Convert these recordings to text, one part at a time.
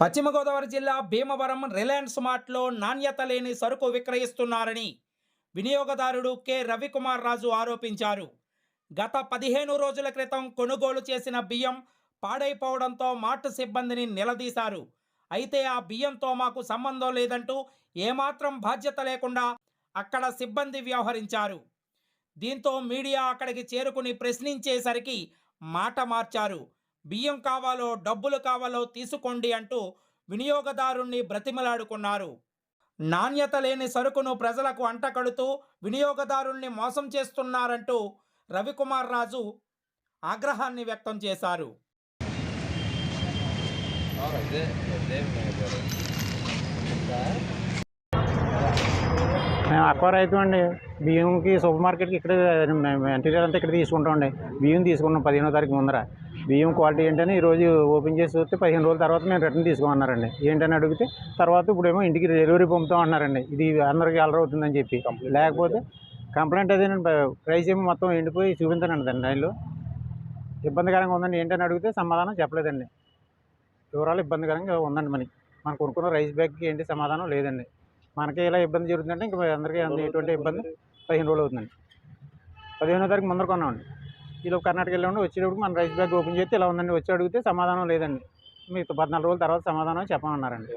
పశ్చిమ గోదావరి జిల్లా భీమవరం రిలయన్స్ మార్ట్లో నాణ్యత లేని సరుకు విక్రయిస్తున్నారని వినియోగదారుడు కె. రవికుమార్ రాజు ఆరోపించారు. గత పదిహేను రోజుల క్రితం కొనుగోలు చేసిన బియ్యం పాడైపోవడంతో మార్ట్ సిబ్బందిని నిలదీశారు. అయితే ఆ బియ్యంతో మాకు సంబంధం లేదంటూ ఏమాత్రం బాధ్యత లేకుండా అక్కడ సిబ్బంది వ్యవహరించారు. దీంతో మీడియా అక్కడికి చేరుకుని ప్రశ్నించేసరికి మాట మార్చారు. బియ్యం కావాలో డబ్బులు కావాలో తీసుకోండి అంటూ వినియోగదారుణ్ణి బ్రతిమలాడుకున్నారు నాణ్యత లేని సరుకును ప్రజలకు అంటకడుతూ వినియోగదారుల్ని మోసం చేస్తున్నారంటూ రవికుమార్ రాజు ఆగ్రహాన్ని వ్యక్తం చేశారు మేము అక్వా రైతు అండి బియ్యంకి సూపర్ మార్కెట్కి ఇక్కడ మెటీరియల్ అంతా ఇక్కడ తీసుకుంటామండి బియ్యం తీసుకున్నాం పదిహేనో తారీఖు ముందర బియ్యం క్వాలిటీ ఏంటని ఈరోజు ఓపెన్ చేసి చూస్తే పదిహేను రోజుల తర్వాత మేము రిటర్న్ తీసుకోమన్నారండి. ఏంటని అడిగితే తర్వాత ఇప్పుడేమో ఇంటికి డెలివరీ పంపుతాం అన్నారండి. ఇది అందరికీ అలర్ అవుతుందని చెప్పి. లేకపోతే కంప్లైంట్ అదేనండి ప్రైస్ ఏమో మొత్తం ఎండిపోయి చూపించానండి దాన్ని లైన్లో ఇబ్బందికరంగా ఉందండి. ఏంటని అడిగితే సమాధానం చెప్పలేదండి. వివరాలు ఇబ్బందికరంగా ఉందండి మనకి మనం కొనుక్కున్న రైస్ బ్యాగ్కి ఏంటి సమాధానం లేదండి. మనకి ఇలా ఇబ్బంది జరుగుతుందంటే ఇంకా అందరికీ ఎటువంటి ఇబ్బంది పదిహేను రోజులు అవుతుందండి. పదిహేనో తారీఖు ముందర కొన్నామండి. ఈలోపు కర్ణాటక వెళ్ళామండి వచ్చేటప్పుడు మన రైస్ బ్యాగ్ ఓపెన్ చేస్తే ఇలా ఉందండి. వచ్చి అడిగితే సమాధానం లేదండి. మీకు పద్నాలుగు రోజుల తర్వాత సమాధానం చెప్పమన్నారండి.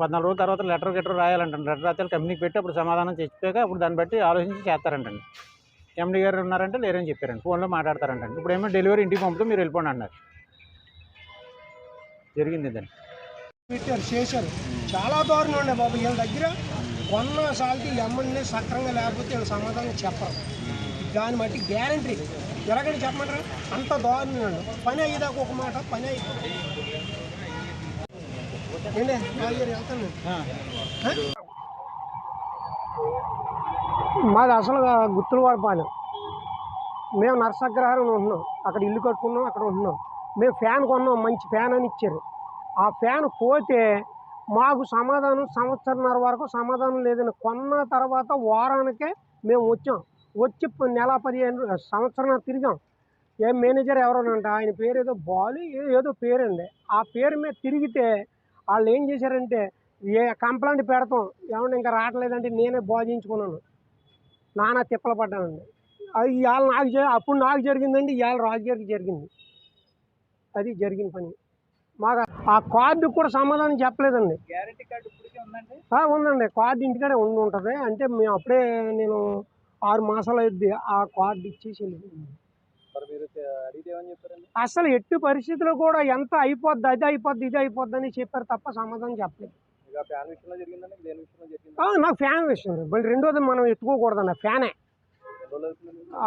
పద్నాలుగు రోజుల తర్వాత లెటర్ గెటర్ రాయాలంటండి. లెటర్ రాస్తే కంపెనీకి పెట్టి అప్పుడు సమాధానం చెప్పాక అప్పుడు దాన్ని బట్టి ఆలోచించి చేస్తారంటండి. ఎండి గారు ఉన్నారంటే లేరని చెప్పారండి. ఫోన్లో మాట్లాడతారంటండి. ఇప్పుడు ఏమో డెలివరీ ఇంటికి పంపుతూ మీరు వెళ్ళిపోండి అన్నారు. జరిగింది దాన్ని పెట్టారు చేశారు. చాలా దారుణం ఉండే బాబు. వీళ్ళ దగ్గర కొన్న సాల్తీ ఎమ్మెల్యే సక్రంగా లేకపోతే వీళ్ళు సమాధానం చెప్పరు. దాన్ని బట్టి గ్యారంటీ. ఎలాగని చెప్పమంటారా? అంత దారుణం అండి పని అయ్యేదాకా ఒక మాట పని వెళ్తాను మాది అసలు గుత్తులవారిపాలెం మేము నరసగ్రహారం ఉంటున్నాం. అక్కడ ఇల్లు కట్టుకున్నాం అక్కడ ఉంటున్నాం. మేము ఫ్యాన్ కొన్నాం మంచి ఫ్యాన్ అని ఇచ్చారు. ఆ ఫ్యాన్ పోతే మాకు సమాధానం సంవత్సరంన్నర వరకు సమాధానం లేదని కొన్న తర్వాత వారానికే మేము వచ్చాం. వచ్చి నెల పదిహేను సంవత్సరం తిరిగాం. ఏ మేనేజర్ ఎవరోనంట ఆయన పేరు ఏదో బాలు ఏదో పేరండి. ఆ పేరు మీద తిరిగితే వాళ్ళు ఏం చేశారంటే ఏ కంప్లైంట్ పెడతాం ఏమన్నా ఇంకా రావట్లేదంటే నేనే బాధించుకున్నాను. నానా తిప్పలు పడ్డానండి. అది ఇవాళ నాకు అప్పుడు నాకు జరిగిందండి ఇవాళ రాజుగారికి జరిగింది. అది జరిగిన పని. మాకు ఆ కార్డు కూడా సమాధానం చెప్పలేదండి. గ్యారంటీ కార్డు ఇప్పటికే ఉందండి? ఆ, ఉందండి. కార్డు ఇంటికాడే ఉండి ఉంటుంది. అంటే మేము అప్పుడే నేను ఆరు మాసాలు అయింది ఆ కార్డు ఇచ్చేసి వెళ్ళిపోయింది. అసలు ఎట్టి పరిస్థితిలో కూడా ఎంత అయిపోద్ది అది అయిపోద్ది ఇది అయిపోద్ది అని చెప్పారు తప్ప సమాధానం చెప్పలేదు. నాకు ఫ్యాన్ విషయం మళ్ళీ రెండోది మనం ఎత్తుకోకూడదండి ఫ్యానే.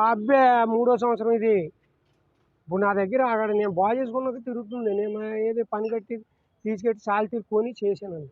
అబ్బే మూడో సంవత్సరం ఇది. ఇప్పుడు నా దగ్గర అక్కడ నేను బాగా చేసుకున్నది తిరుగుతుంది. నేను ఏది పని కట్టి తీసుకెట్టి సాల్తీ కొని చేశానండి.